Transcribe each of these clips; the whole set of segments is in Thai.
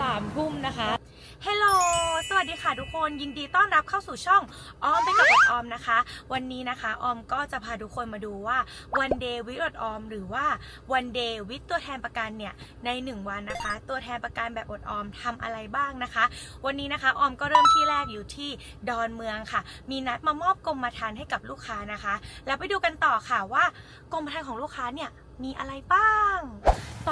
สามทุ่มนะคะฮลโหลสวัสดีค่ะทุกคนยินดีต้อนรับเข้าสู่ช่องออมไปกับอดออมนะคะ วันนี้นะคะออมก็จะพาทุกคนมาดูว่า one day with อดออมหรือว่า one day with ตัวแทนประกันเนี่ยใน 1 วันนะคะ ตัวแทนประกันแบบอดออมทำอะไรบ้างนะคะ วันนี้นะคะออมก็เริ่มที่แรกอยู่ที่ดอนเมืองค่ะ มีนัดมามอบกรมธรรม์ให้กับลูกค้านะคะ แล้วไปดูกันต่อค่ะว่ากรมธรรม์ของลูกค้าเนี่ยมีอะไรบ้าง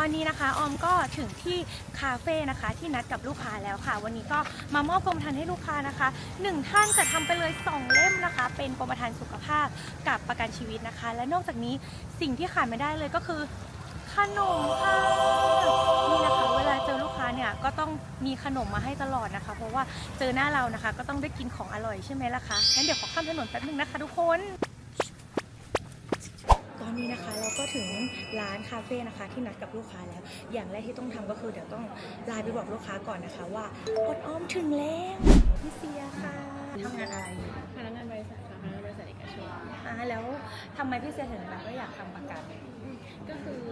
อนนี้นะคะออมก็ถึงที่คาเฟ่นะคะ ที่นัดกับลูกค้าแล้วค่ะ วันนี้ก็มามอบกรมธรรม์ให้ลูกค้านะคะหนึ่งท่านจะทำไปเลย 2 เล่มนะคะ เป็นกรมธรรม์สุขภาพกับประกันชีวิตนะคะ และนอกจากนี้สิ่งที่ขาดไม่ได้เลยก็คือขนมค่ะนี่นะคะ เวลาเจอลูกค้าเนี่ยก็ต้องมีขนมมาให้ตลอดนะคะ เพราะว่าเจอหน้าเรานะคะ ก็ต้องได้กินของอร่อยใช่ไหมล่ะคะงั้นเดี๋ยวขอข้ามถนนแป๊บนึงนะคะ ทุกคน อนนี้นะคะเราก็ถึงร้านคาเฟ่นะคะ ที่นัดกับลูกค้าแล้ว อย่างแรกที่ต้องทำก็คือเดี๋ยวต้องไลน์ไปบอกลูกค้าก่อนนะคะ ว่าอดอ้อมถึงแล้วพี่เซียค่ะทำงานอะไรอยู่พนักงานบริษัทค่ะพนักงานบริษัทเอกชนอ่าแล้วทำไมพี่เซียถึงแบบว่าอยากทำประกันก็คือ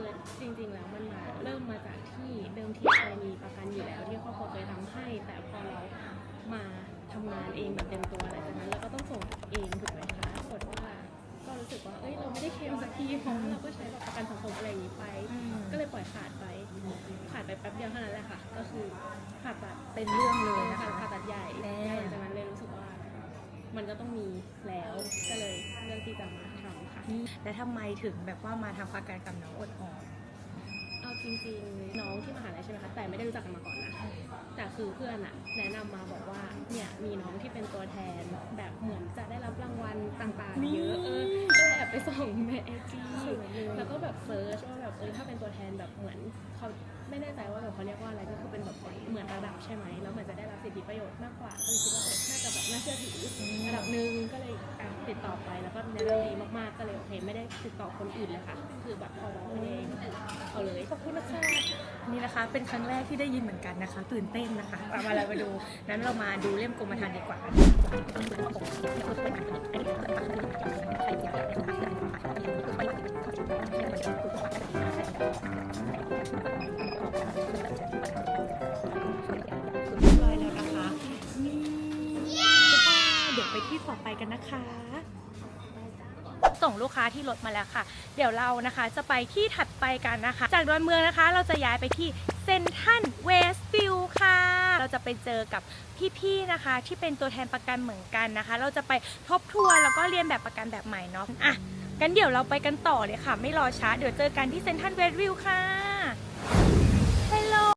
จริงๆแล้วมันมาเริ่มมาจากที่เดิมทีเคยมีประกันอยู่แล้ว ที่ครอบครัวเคยทำให้ แต่พอเรามาทำงานเองแบบเต็มตัวหลังจากนั้นเราก็ต้องส่งเองถูกไหมคะปรากฏว่า ก็รู้สึกว่าเอ้ยเราไม่ได้เคลมสักทีเพราะว่าเราก็ใช้แบบประกันสังคมอะไรอย่างนี้ไป ก็เลยปล่อยขาดไปขาดไปแป๊บเดียวเท่านั้นแหละค่ะ ก็คือผ่าตัดเป็นเรื่องเลยนะผ่าคะผ่าตัดใหญ่แน่หลังจากนั้นเลยรู้สึกว่า มันก็ต้องมีแล้วก็เลยเลือกที่จะมาทำค่ะและทำไมถึงแบบว่ามาทำประกันกับน้องอดอ่อนเอาจริงๆน้องที่มหาลัยใช่ไหมคะแต่ไม่ได้รู้จักกันมาก่อนนะแต่คือเพื่อนอะแนะนำมาบอกว่าเนี่ยมีน้องที่เป็นตัวแทนแบบเหมือนจะได้รับรางวัลต่างๆเยอะเออก็เลยแอบ ไปส่องในไอจีแล้วก็แบบเซิร์ชว่าแบบเออถ้าเป็นตัวแทนแบบเหมือนเขาไม่แน่ใจว่าแบบเขาเรียกว่าอะไรก็คือเป็นแบบเหมือนระดับใช่ไหมแล้วเหมือนจะได้รับสิทธิประโยชน์มากกว่าก็เลยคิดว่าเออน่าจะแบบน่าเชื่อถือระดับหนึ่งก็เลยอะติดต่อไปแล้วก็แนะนำดีมากๆก็เลยโอเคไม่ได้ติดต่อคนอื่นเลยค่ะคือแบบพอน้องคนเองเอาเลยขอบคุณนะคะนี่นะคะเป็นครั้งแรกที่ได้ยินเหมือนกันนะคะ ตื่นเต้นนะคะเอามาเราไปดูนั้นเรามาดูเล่มกรมธรรม์ดีกว่า ไปที่ต่อไปกันนะคะ ส่งลูกค้าที่รถมาแล้วค่ะ เดี๋ยวเรานะคะจะไปที่ถัดไปกันนะคะ จากดอนเมืองนะคะ เราจะย้ายไปที่เซนทันเวสต์วิวค่ะ เราจะไปเจอกับพี่ๆนะคะ ที่เป็นตัวแทนประกันเหมือนกันนะคะ เราจะไปทบทวนแล้วก็เรียนแบบประกันแบบใหม่เนาะอะกันเดี๋ยวเราไปกันต่อเลยค่ะ ไม่รอช้า เดี๋ยวเจอกันที่เซนทันเวสต์วิวค่ะ